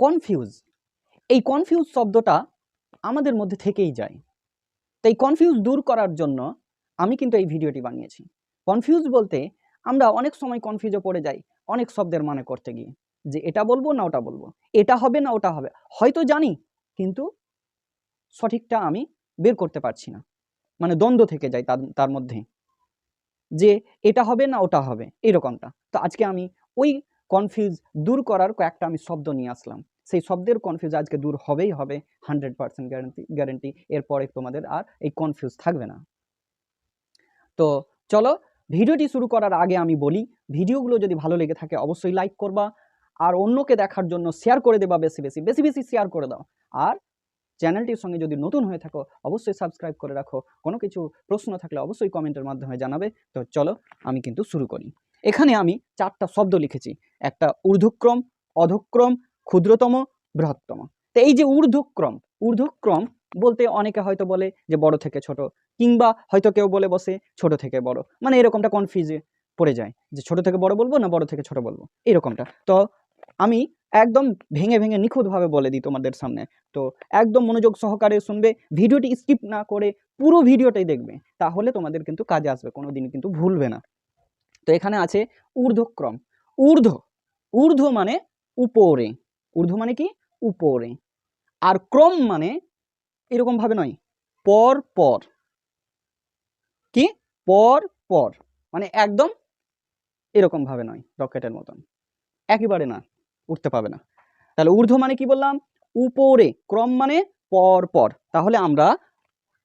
Confuse এই confuse শব্দটা আমাদের মধ্যে থেকেই যায়। তাই কনফিউজ দূর করার জন্য আমি কিন্তু এই ভিডিওটি বানিয়েছি। কনফিউজ বলতে আমরা অনেক সময় কনফিউজে পড়ে যাই অনেক শব্দের মানে করতে গিয়ে। যে এটা বলব না ওটা বলব। এটা হবে না ওটা হবে। হয়তো জানি, কিন্তু সঠিকটা আমি বের করতে পারছি না। মানে দ্বন্দ্ব থেকে যায় তার তার মধ্যে। যে এটা হবে না ওটা হবে, এরকমটা। তো আজকে আমি ওই কনফিউজ দূর করার কয়েকটা আমি শব্দ নিয়ে আসলাম। সেই শব্দের কনফিউজ আজকে দূর হবেই হবে হান্ড্রেড পার্সেন্ট গ্যারান্টি গ্যারেন্টি এরপরে তোমাদের আর এই কনফিউজ থাকবে না। তো চলো, ভিডিওটি শুরু করার আগে আমি বলি, ভিডিওগুলো যদি ভালো লেগে থাকে অবশ্যই লাইক করবা, আর অন্যকে দেখার জন্য শেয়ার করে দেবা বেশি বেশি বেশি বেশি শেয়ার করে দাও। আর চ্যানেলটির সঙ্গে যদি নতুন হয়ে থাকো, অবশ্যই সাবস্ক্রাইব করে রাখো। কোনো কিছু প্রশ্ন থাকলে অবশ্যই কমেন্টের মাধ্যমে জানাবে। তো চলো, আমি কিন্তু শুরু করি। এখানে আমি চারটা শব্দ লিখেছি। একটা ঊর্ধ্বক্রম, অধক্রম, ক্ষুদ্রতম, বৃহত্তম। তো এই যে ঊর্ধ্বক্রম ঊর্ধ্বক্রম বলতে অনেকে হয়তো বলে যে বড় থেকে ছোট, কিংবা হয়তো কেউ বলে বসে ছোট থেকে বড়। মানে এরকমটা কনফিউজে পড়ে যায় যে ছোট থেকে বড় বলব না বড় থেকে ছোট বলব। এরকমটা। তো আমি একদম ভেঙে ভেঙে নিখুঁতভাবে বলে দিই তোমাদের সামনে। তো একদম মনোযোগ সহকারে শুনবে, ভিডিওটি স্কিপ না করে পুরো ভিডিওটাই দেখবে। তাহলে তোমাদের কিন্তু কাজে আসবে কোনো দিন কিন্তু ভুলবে না। তো এখানে আছে ঊর্ধ্বক্রম। ঊর্ধ্ব ঊর্ধ্ব মানে উপরে। ঊর্ধ্ব মানে কি? উপরে। আর ক্রম মানে এরকম ভাবে নয়, পর পর। কি? পর পর। মানে একদম এরকম ভাবে নয়, রকেটের মতন। একেবারে না, উঠতে পাবে না। তাহলে ঊর্ধ্ব মানে কি বললাম? উপরে। ক্রম মানে পর পর। তাহলে আমরা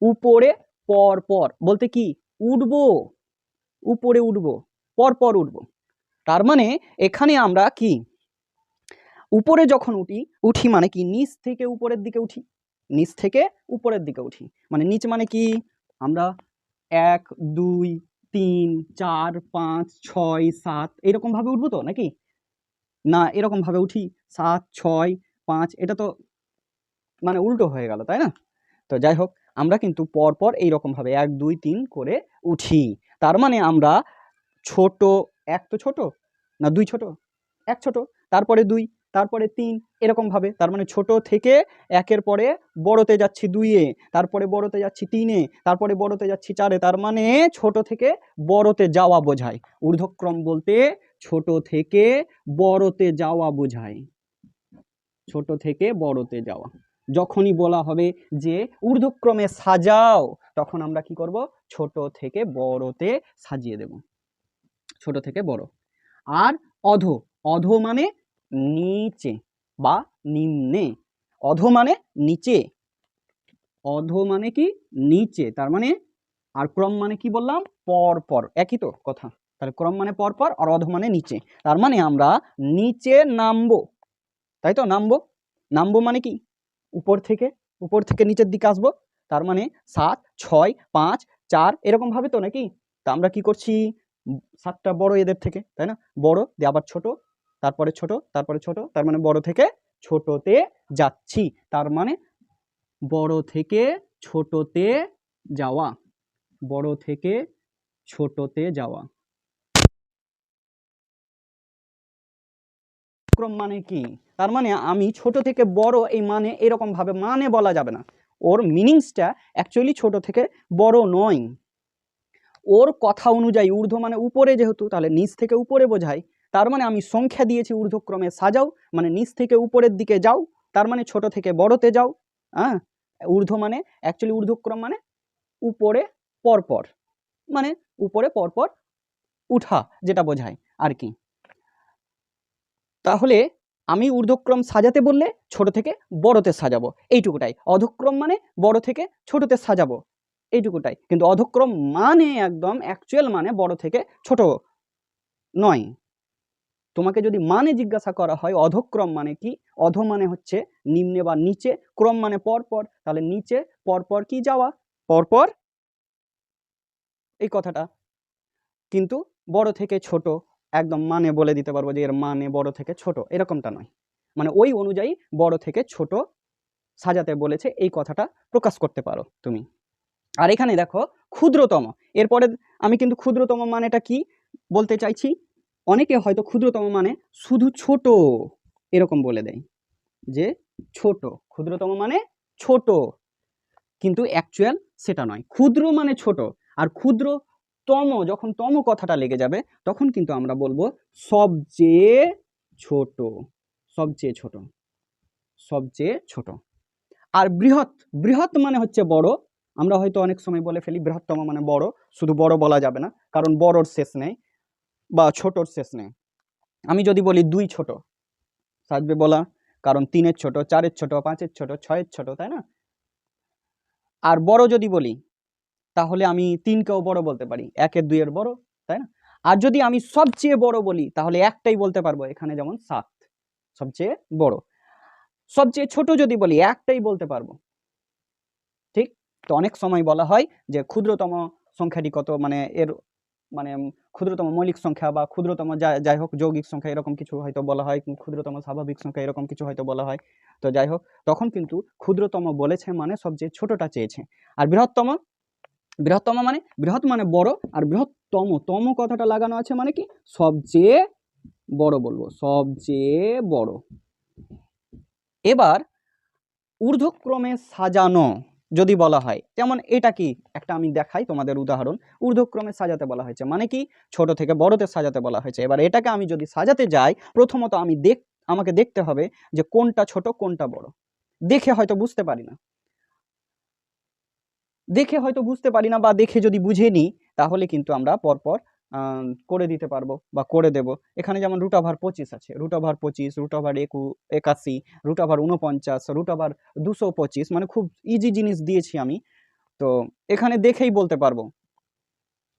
উপরে, পর পর বলতে কি? উঠবো। উপরে উঠবো। পর পর উঠবো। তার মানে এখানে আমরা কি? উপরে যখন উঠি উঠি মানে কি? নিচ থেকে উপরের দিকে উঠি। নিচ থেকে উপরের দিকে উঠি। মানে নিচ মানে কি? আমরা এক, দুই, তিন, চার, পাঁচ, ছয়, সাত এরকম ভাবে উঠবো তো নাকি? না, এরকম ভাবে উঠি। সাত, ছয়, পাঁচ এটা তো মানে উল্টো হয়ে গেল, তাই না? তো যাই হোক, আমরা কিন্তু পরপর এইরকমভাবে এক, দুই, তিন করে উঠি। তার মানে আমরা ছোট, এক তো ছোট? না, দুই ছোট? এক ছোট? তারপরে দুই, তারপরে তিন, এরকম ভাবে। তার মানে ছোট থেকে একের পরে বড়তে যাচ্ছি দুইয়ে, তারপরে বড়তে যাচ্ছি তিনে, তারপরে বড়তে যাচ্ছি চারে। তার মানে ছোট থেকে বড়তে যাওয়া বোঝায়। ঊর্ধ্বক্রম বলতে ছোট থেকে বড়তে যাওয়া বোঝায়। ছোট থেকে বড়তে যাওয়া। যখনই বলা হবে যে ঊর্ধ্বক্রমে সাজাও, তখন আমরা কি করব? ছোট থেকে বড়তে সাজিয়ে দেব। ছোট থেকে বড়। আর অধ অধ মানে নিচে বা নিম্নে। অধ মানে নিচে। অধ মানে কি? নিচে। তার মানে আর ক্রম মানে কি বললাম? পর পর একই তো কথা। তাহলে ক্রম মানে পর পর আর অধ মানে নিচে। তার মানে আমরা নিচে নামবো। তাই তো? নামবো। নামবো মানে কি? উপর থেকে উপর থেকে নিচের দিকে আসব। তার মানে সাত, ছয়, পাঁচ, চার, এরকম ভাবে তো নাকি? তা আমরা কি করছি? সাতটা বড় এদের থেকে, তাই না? বড়, দিয়ে আবার ছোট, তারপরে ছোট তারপরে ছোট, তার মানে বড় থেকে ছোটতে যাচ্ছি। তার মানে বড় থেকে ছোটতে যাওয়া, বড় থেকে ছোটতে যাওয়া। ক্রম মানে কি? তার মানে আমি ছোট থেকে বড়, এই মানে এরকম ভাবে মানে বলা যাবে না। ওর মিনিংসটা অ্যাকচুয়ালি ছোট থেকে বড় নয়। ওর কথা অনুযায়ী ঊর্ধ্ব মানে উপরে যেহেতু, তাহলে নিচ থেকে উপরে বোঝায়। তার মানে আমি সংখ্যা দিয়েছি ঊর্ধ্বক্রমে, সাজাও মানে নিচ থেকে উপরের দিকে যাও, তার মানে ছোট থেকে বড়তে যাও হ্যাঁ? ঊর্ধ্ব মানে অ্যাকচুয়ালি ঊর্ধ্বক্রম মানে উপরে পরপর মানে উপরে পরপর উঠা যেটা বোঝায় আর কি। তাহলে আমি ঊর্ধ্বক্রম সাজাতে বললে ছোট থেকে বড়তে সাজাবো, এইটুকুটাই। অধক্রম মানে বড় থেকে ছোটতে সাজাবো। এইটুকুটাই। কিন্তু অধক্রম মানে একদম অ্যাকচুয়াল মানে বড় থেকে ছোট নয়। তোমাকে যদি মানে জিজ্ঞাসা করা হয়, অধক্রম মানে কি? অধ মানে হচ্ছে নিম্নে বা নিচে, ক্রম মানে পরপর, তাহলে নিচে পরপর কি যাওয়া? পরপর এই কথাটা। কিন্তু বড় থেকে ছোট, একদম মানে বলে দিতে পারব যে এর মানে বড় থেকে ছোট, এরকমটা নয়। মানে ওই অনুযায়ী বড় থেকে ছোট সাজাতে বলেছে, এই কথাটা প্রকাশ করতে পারো তুমি। আর এখানে দেখো ক্ষুদ্রতম। এরপরে আমি কিন্তু ক্ষুদ্রতম মানেটা কি বলতে চাইছি? অনেকে হয়তো ক্ষুদ্রতম মানে শুধু ছোট, এরকম বলে দেয় যে ছোট। ক্ষুদ্রতম মানে ছোট। কিন্তু অ্যাকচুয়াল সেটা নয়। ক্ষুদ্র মানে ছোট। আর ক্ষুদ্রতম যখন তম কথাটা লেগে যাবে, তখন কিন্তু আমরা বলব সবচেয়ে ছোট। সবচেয়ে ছোট। সবচেয়ে ছোট। আর বৃহৎ বৃহৎ মানে হচ্ছে বড়। আমরা হয়তো অনেক সময় বলে ফেলি বৃহত্তম মানে বড়, শুধু বড় বলা যাবে না, কারণ বড়র শেষ নেই বা ছোটর শেষ নেই। আমি যদি বলি দুই ছোট, সাজবে বলা, কারণ তিনের ছোট, চারের ছোট, পাঁচের ছোট, ছয়ের ছোট, তাই না? আর বড় যদি বলি, তাহলে আমি তিনকেও বড় বলতে পারি, একের দুইয়ের বড়, তাই না? আর যদি আমি সবচেয়ে বড় বলি, তাহলে একটাই বলতে পারব, এখানে যেমন সাত, সবচেয়ে বড়। সবচেয়ে ছোট যদি বলি, একটাই বলতে পারব। তো অনেক সময় বলা হয় যে ক্ষুদ্রতম সংখ্যাটি কত মানে এর মানে ক্ষুদ্রতম মৌলিক সংখ্যা বা ক্ষুদ্রতম যাই হোক যৌগিক সংখ্যা এরকম কিছু হয়তো বলা হয়, ক্ষুদ্রতম স্বাভাবিক সংখ্যা এরকম কিছু হয়তো বলা হয়। তো যাই হোক, তখন কিন্তু ক্ষুদ্রতম বলেছে মানে সবচেয়ে ছোটটা চেয়েছে। আর বৃহত্তম বৃহত্তম মানে বৃহৎ মানে বড়, আর বৃহত্তম, তম কথাটা লাগানো আছে মানে কি? সবচেয়ে বড় বলব, সবচেয়ে বড়। এবার ঊর্ধ্বক্রমে সাজানো। যদি বলা হয়। যেমন এটা কি? একটা আমি দেখাই তোমাদের উদাহরণ। ঊর্ধ্বক্রমে সাজাতে বলা হয়েছে। মানে কি? ছোট থেকে বড়তে সাজাতে বলা হয়েছে। এবার এটাকে আমি যদি সাজাতে যাই, প্রথমত আমি দেখ, আমাকে দেখতে হবে যে কোনটা ছোট, কোনটা বড়। দেখে হয়তো বুঝতে পারি না। দেখে হয়তো বুঝতে পারি না বা দেখে যদি বুঝে নিই, তাহলে কিন্তু আমরা পরপর করে দিতে পারব বা করে দেব। এখানে যেমন রুট ওভার পঁচিশ আছে। রুট ওভার পঁচিশ রুট ওভার একু, একাশি রুট ওভার উনপঞ্চাশ রুট ওভার দুশো পঁচিশ মানে খুব ইজি জিনিস দিয়েছি আমি। তো এখানে দেখেই বলতে পারব।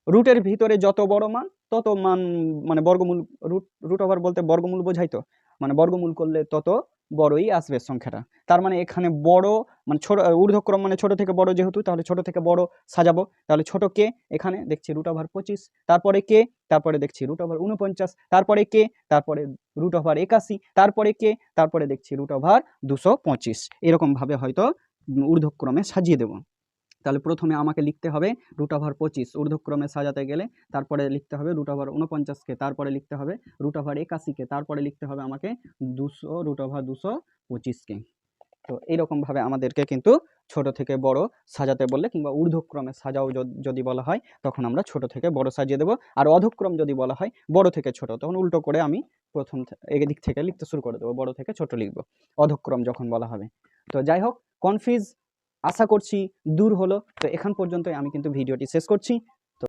রুটের ভিতরে যত বড় মান, তত মান মানে বর্গমূল রুট রুট ওভার বলতে বর্গমূল বোঝাই তো? মানে বর্গমূল করলে তত বড়ই আসবে সংখ্যাটা। তার মানে এখানে বড় মানে ছোট ঊর্ধ্বক্রম মানে ছোট থেকে বড় যেহেতু, তাহলে ছোট থেকে বড় সাজাবো। তাহলে ছোট কে? এখানে দেখছি রুট ওভার পঁচিশ, তারপরে কে? তারপরে দেখছি রুট ওভার উনপঞ্চাশ তারপরে কে? তারপরে রুট ওভার একাশি, তারপরে কে? তারপরে দেখছি রুট ওভার দুশো পঁচিশ। এরকমভাবে হয়তো ঊর্ধ্বক্রমে সাজিয়ে দেবো। তাহলে প্রথমে আমাকে লিখতে হবে রুট ওভার পঁচিশ। ঊর্ধ্বক্রমে সাজাতে গেলে তারপরে লিখতে হবে রুট ওভার উনপঞ্চাশকে তারপরে লিখতে হবে রুট ওভার একাশিকে, তারপরে লিখতে হবে আমাকে দুশো রুট ওভার দুশো পঁচিশকে। তো এইরকমভাবে আমাদেরকে কিন্তু ছোট থেকে বড় সাজাতে বললে কিংবা ঊর্ধ্বক্রমে সাজাও যদ- বলা হয়, তখন আমরা ছোট থেকে বড় সাজিয়ে দেবো। আর অধক্রম যদি বলা হয়, বড় থেকে ছোট, তখন উল্টো করে আমি প্রথম এদিক থেকে লিখতে শুরু করে দেবো, বড় থেকে ছোট লিখব। অধক্রম যখন বলা হবে। তো যাই হোক কনফিউজ আশা করছি দূর হলো। তো এখান পর্যন্তই আমি কিন্তু ভিডিওটি শেষ করছি।